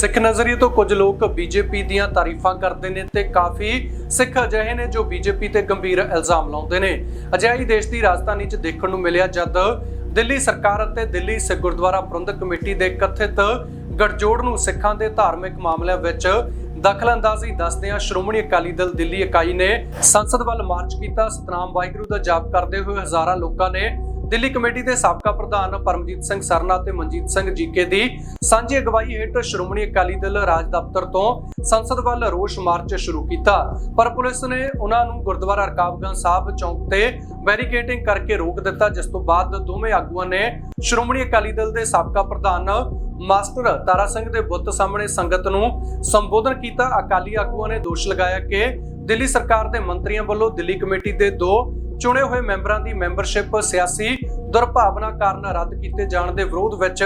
ਸਿੱਖ ਨਜ਼ਰੀਏ ਤੋਂ ਕੁਝ ਲੋਕ ਬੀਜੇਪੀ ਦੀਆਂ ਤਾਰੀਫਾਂ ਕਰਦੇ ਨੇ ਤੇ ਕਾਫੀ ਸਿੱਖ ਅਜਿਹੇ ਨੇ ਜੋ ਬੀਜੇਪੀ ਤੇ ਗੰਭੀਰ ਇਲਜ਼ਾਮ ਲਾਉਂਦੇ ਨੇ। ਅਜਿਹਾ ਹੀ ਦੇਸ਼ ਦੀ ਰਾਜਧਾਨੀ 'ਚ ਦੇਖਣ ਨੂੰ ਮਿਲਿਆ ਜਦ ਦਿੱਲੀ ਸਰਕਾਰ ਅਤੇ ਦਿੱਲੀ ਸਿੱਖ ਗੁਰਦੁਆਰਾ ਪ੍ਰਬੰਧਕ ਕਮੇਟੀ ਦੇ ਕਥਿਤ ਗਠਜੋੜ ਨੂੰ ਸਿੱਖਾਂ ਦੇ ਧਾਰਮਿਕ ਮਾਮਲਿਆਂ ਵਿੱਚ ਦਖਲਅੰਦਾਜ਼ੀ ਦੱਸਦਿਆਂ ਸ਼੍ਰੋਮਣੀ ਅਕਾਲੀ ਦਲ ਦਿੱਲੀ ਇਕਾਈ ਨੇ ਸੰਸਦ ਵੱਲ ਮਾਰਚ ਕੀਤਾ। ਸਤਨਾਮ ਵਾਹਿਗੁਰੂ ਦਾ ਜਾਪ ਕਰਦੇ ਹੋਏ ਹਜ਼ਾਰਾਂ ਲੋਕਾਂ ਨੇ ਦਿੱਲੀ ਕਮੇਟੀ ਦੇ ਸਾਬਕਾ ਪ੍ਰਧਾਨ ਪਰਮਜੀਤ ਸਿੰਘ ਸਰਨਾ ਤੇ ਮਨਜੀਤ ਸਿੰਘ ਜੀਕੇ ਦੀ ਸਾਂਝੀ ਅਗਵਾਈ ਹੇਠ ਸ਼੍ਰੋਮਣੀ ਅਕਾਲੀ ਦਲ ਰਾਜ ਦਫ਼ਤਰ ਤੋਂ ਸੰਸਦ ਵੱਲ ਰੋਸ ਮਾਰਚ ਸ਼ੁਰੂ ਕੀਤਾ। ਪਰ ਪੁਲਿਸ ਨੇ ਉਹਨਾਂ ਨੂੰ ਗੁਰਦੁਆਰਾ ਰਕਾਬਗੰਜ ਸਾਹਿਬ ਚੌਂਕ ਤੇ ਬੈਰੀਕੇਡਿੰਗ ਕਰਕੇ ਰੋਕ ਦਿੱਤਾ, ਜਿਸ ਤੋਂ ਬਾਅਦ ਦੋਵੇਂ ਆਗੂਆਂ ਨੇ ਸ਼੍ਰੋਮਣੀ ਅਕਾਲੀ ਦਲ ਦੇ ਸਾਬਕਾ ਪ੍ਰਧਾਨ ਮਾਸਟਰ ਤਾਰਾ ਸਿੰਘ ਦੇ ਬੁੱਤ ਸਾਹਮਣੇ ਸੰਗਤ ਨੂੰ ਸੰਬੋਧਨ ਕੀਤਾ। ਅਕਾਲੀ ਆਗੂਆਂ ਨੇ ਦੋਸ਼ ਲਗਾਇਆ ਕਿ ਦਿੱਲੀ ਸਰਕਾਰ ਦੇ ਮੰਤਰੀਆਂ ਵੱਲੋਂ ਦਿੱਲੀ ਕਮੇਟੀ ਦੇ ਦੋ ਚੁਣੇ ਹੋਏ ਮੈਂਬਰਾਂ ਦੀ ਮੈਂਬਰਸ਼ਿਪ ਸਿਆਸੀ ਦੁਰਭਾਵਨਾ ਕਾਰਨ ਰੱਦ ਕੀਤੇ ਜਾਣ ਦੇ ਵਿਰੋਧ ਵਿੱਚ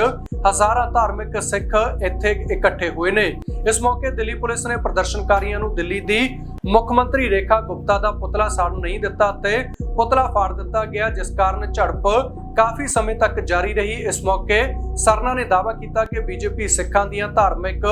ਹਜ਼ਾਰਾਂ ਧਾਰਮਿਕ ਸਿੱਖ ਇੱਥੇ ਇਕੱਠੇ ਹੋਏ ਨੇ। ਇਸ ਮੌਕੇ ਦਿੱਲੀ ਪੁਲਿਸ ਨੇ ਪ੍ਰਦਰਸ਼ਨਕਾਰੀਆਂ ਨੂੰ ਦਿੱਲੀ ਦੀ ਮੁੱਖ ਮੰਤਰੀ ਰੇਖਾ ਗੁਪਤਾ ਦਾ ਪੁਤਲਾ ਸਾੜਨ ਨਹੀਂ ਦਿੱਤਾ ਤੇ ਪੁਤਲਾ ਫਾੜ ਦਿੱਤਾ ਗਿਆ, ਜਿਸ ਕਾਰਨ ਝੜਪ ਕਾਫੀ ਸਮੇਂ ਤੱਕ ਜਾਰੀ ਰਹੀ। ਇਸ ਮੌਕੇ ਸਰਨਾ ਨੇ ਦਾਅਵਾ ਕੀਤਾ ਕਿ ਬੀਜੇਪੀ ਸਿੱਖਾਂ ਦੀਆਂ ਧਾਰਮਿਕ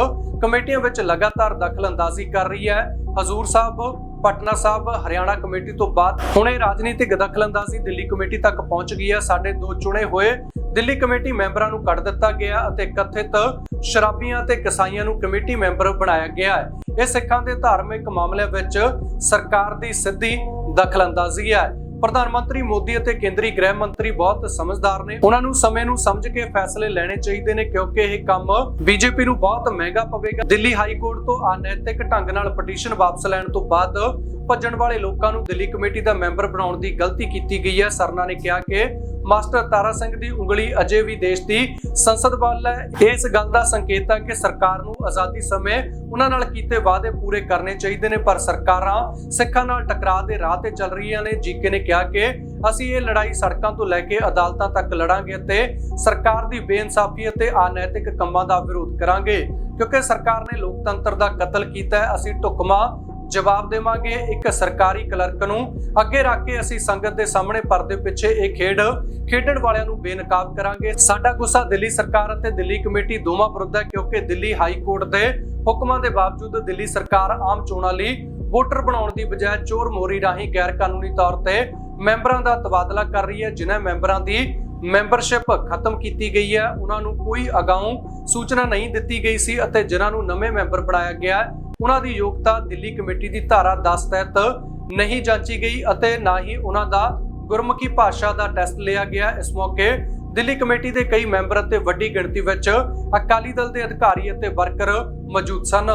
ਕਮੇਟੀਆਂ ਵਿੱਚ ਲਗਾਤਾਰ ਦਖਲ ਅੰਦਾਜ਼ੀ ਕਰ ਰਹੀ ਹੈ। ਹਜ਼ੂਰ ਸਾਹਿਬ ਪਟਨਾ ਸਾਹਿਬ, ਹਰਿਆਣਾ ਕਮੇਟੀ ਤੋਂ ਬਾਅਦ ਹੁਣ ਇਹ ਰਾਜਨੀਤਿਕ ਦਖਲਅੰਦਾਜ਼ੀ ਦਿੱਲੀ ਕਮੇਟੀ ਤੱਕ ਪਹੁੰਚ ਗਈ ਹੈ। ਸਾਡੇ ਦੋ ਚੁਣੇ ਹੋਏ ਦਿੱਲੀ ਕਮੇਟੀ ਮੈਂਬਰਾਂ ਨੂੰ ਕੱਢ ਦਿੱਤਾ ਗਿਆ ਅਤੇ ਕਥਿਤ ਸ਼ਰਾਬੀਆਂ ਤੇ ਕਸਾਈਆਂ ਨੂੰ ਕਮੇਟੀ ਮੈਂਬਰ ਬਣਾਇਆ ਗਿਆ ਹੈ। ਇਹ ਸਿੱਖਾਂ ਦੇ ਧਾਰਮਿਕ ਮਾਮਲਿਆਂ ਵਿੱਚ ਸਰਕਾਰ ਦੀ ਸਿੱਧੀ ਦਖਲਅੰਦਾਜ਼ੀ ਹੈ। ਪ੍ਰਧਾਨ ਮੰਤਰੀ ਮੋਦੀ ਅਤੇ ਕੇਂਦਰੀ ਗ੍ਰਹਿ ਮੰਤਰੀ ਬਹੁਤ ਸਮਝਦਾਰ ਨੇ। ਉਹਨਾਂ ਨੂੰ ਸਮੇਂ ਨੂੰ ਸਮਝ ਕੇ ਫੈਸਲੇ ਲੈਣੇ ਚਾਹੀਦੇ ਨੇ ਕਿਉਂਕਿ ਇਹ ਕੰਮ ਬੀਜੇਪੀ ਨੂੰ ਬਹੁਤ ਮਹਿੰਗਾ ਪਵੇਗਾ। ਦਿੱਲੀ ਹਾਈ ਕੋਰਟ ਤੋਂ ਅਨੈਤਿਕ ਢੰਗ ਨਾਲ ਪਟੀਸ਼ਨ ਵਾਪਸ ਲੈਣ ਤੋਂ ਬਾਅਦ ਭੱਜਣ ਵਾਲੇ ਲੋਕਾਂ ਨੂੰ ਦਿੱਲੀ ਕਮੇਟੀ ਦਾ ਮੈਂਬਰ ਬਣਾਉਣ ਦੀ ਗਲਤੀ ਕੀਤੀ ਗਈ ਹੈ। ਸਰਨਾ ਨੇ ਕਿਹਾ ਕਿ ਮਾਸਟਰ ਤਾਰਾ ਸਿੰਘ ਦੀ ਉਂਗਲੀ ਅਜੇ ਵੀ ਦੇਸ਼ ਦੀ ਸੰਸਦ ਵੱਲ ਹੈ। ਇਸ ਗੱਲ ਦਾ ਸੰਕੇਤ ਹੈ ਕਿ ਸਰਕਾਰ ਨੂੰ ਆਜ਼ਾਦੀ ਸਮੇਂ ਉਹਨਾਂ ਨਾਲ ਕੀਤੇ ਵਾਅਦੇ ਪੂਰੇ ਕਰਨੇ ਚਾਹੀਦੇ ਨੇ, ਪਰ ਸਰਕਾਰਾਂ ਸਿੱਖਾਂ ਨਾਲ ਟਕਰਾਅ ਦੇ ਰਾਹ ਤੇ ਚੱਲ ਰਹੀਆਂ ਨੇ। ਜੀਕੇ ਨੇ ਕਿਹਾ ਕਿ ਅਸੀਂ ਇਹ ਲੜਾਈ ਸੜਕਾਂ ਤੋਂ ਲੈ ਕੇ ਅਦਾਲਤਾਂ ਤੱਕ ਲੜਾਂਗੇ ਅਤੇ ਸਰਕਾਰ ਦੀ ਬੇਇਨਸਾਫੀ ਅਤੇ ਅਨੈਤਿਕ ਕੰਮਾਂ ਦਾ ਵਿਰੋਧ ਕਰਾਂਗੇ। ਕਿਉਂਕਿ ਸਰਕਾਰ ਨੇ ਲੋਕਤੰਤਰ ਦਾ ਕਤਲ ਕੀਤਾ ਹੈ, ਅਸੀਂ ਢੁਕਮਾ ਜਵਾਬ ਦੇਵਾਂਗੇ ਇੱਕ ਸਰਕਾਰੀ ਕਲਰਕ ਨੂੰ। ਅੱਗੇ ਰੱਖ ਕੇ ਅਸੀਂ ਸੰਗਤ ਦੇ ਸਾਹਮਣੇ ਪਰਦੇ ਪਿੱਛੇ ਇਹ ਖੇਡ ਖੇਡਣ ਵਾਲਿਆਂ ਨੂੰ ਬੇਨਕਾਬ ਕਰਾਂਗੇ। ਸਾਡਾ ਗੁੱਸਾ ਦਿੱਲੀ ਸਰਕਾਰ ਅਤੇ ਦਿੱਲੀ ਕਮੇਟੀ ਦੋਵਾਂ ਵਿਰੁੱਧ ਹੈ ਕਿਉਂਕਿ ਦਿੱਲੀ ਹਾਈ ਕੋਰਟ ਦੇ ਹੁਕਮਾਂ ਦੇ ਬਾਵਜੂਦ ਦਿੱਲੀ ਸਰਕਾਰ ਆਮ ਚੋਣਾਂ ਲਈ ਵੋਟਰ ਬਣਾਉਣ ਦੀ ਬਜਾਏ ਚੋਰ ਮੋਰੀ ਰਾਹੀਂ ਗੈਰ ਕਾਨੂੰਨੀ ਤੌਰ ਤੇ ਮੈਂਬਰਾਂ ਦਾ ਤਬਾਦਲਾ ਕਰ ਰਹੀ ਹੈ, ਜਿਨ੍ਹਾਂ ਮੈਂਬਰਾਂ ਦੀ ਮੈਂਬਰਸ਼ਿਪ ਖਤਮ ਕੀਤੀ ਗਈ ਹੈ। ਉਹਨਾਂ ਨੂੰ ਕੋਈ ਅਗਾਊਂ ਸੂਚਨਾ ਨਹੀਂ ਦਿੱਤੀ ਗਈ ਸੀ ਅਤੇ ਜਿਨ੍ਹਾਂ ਨੂੰ ਨਵੇਂ ਮੈਂਬਰ ਬਣਾਇਆ ਗਿਆ ਉਹਨਾਂ ਦੀ ਯੋਗਤਾ ਦਿੱਲੀ ਕਮੇਟੀ ਦੀ ਧਾਰਾ 10 ਤਹਿਤ ਨਹੀਂ ਜਾਂਚੀ ਗਈ ਅਤੇ ਨਾ ਹੀ ਉਹਨਾਂ ਦਾ ਗੁਰਮੁਖੀ ਭਾਸ਼ਾ ਦਾ ਟੈਸਟ ਲਿਆ ਗਿਆ। ਇਸ ਮੌਕੇ ਦਿੱਲੀ ਕਮੇਟੀ ਦੇ ਕਈ ਮੈਂਬਰ ਅਤੇ ਵੱਡੀ ਗਿਣਤੀ ਵਿੱਚ ਅਕਾਲੀ ਦਲ ਦੇ ਅਧਿਕਾਰੀ ਅਤੇ ਵਰਕਰ ਮੌਜੂਦ ਸਨ।